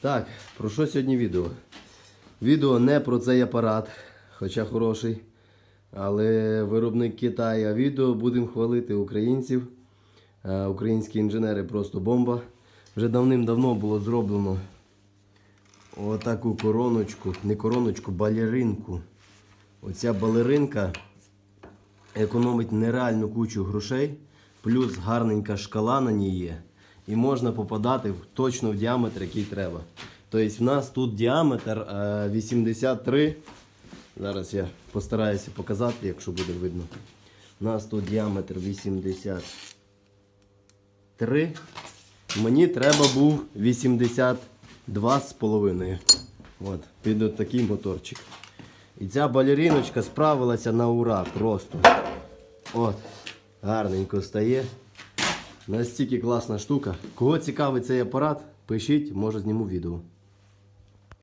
Так, про що сьогодні відео? Відео не про цей апарат, хоча хороший, але виробник Китаю. Відео будемо хвалити українців. Е, Українські інженери просто бомба. Вже давним-давно було зроблено отаку короночку, не короночку, балеринку. Оця балеринка економить нереальну кучу грошей, плюс гарненька шкала на ній є. І можна попадати точно в діаметр, який треба. Тобто в нас тут діаметр е, 83. Зараз я постараюся показати, якщо буде видно. У нас тут діаметр 83. Мені треба був 82,5. От, під такий моторчик. І ця балеріночка справилася на ура просто. От, гарненько стає. Настільки класна штука. Кого цікавить цей апарат, пишіть, може зніму відео.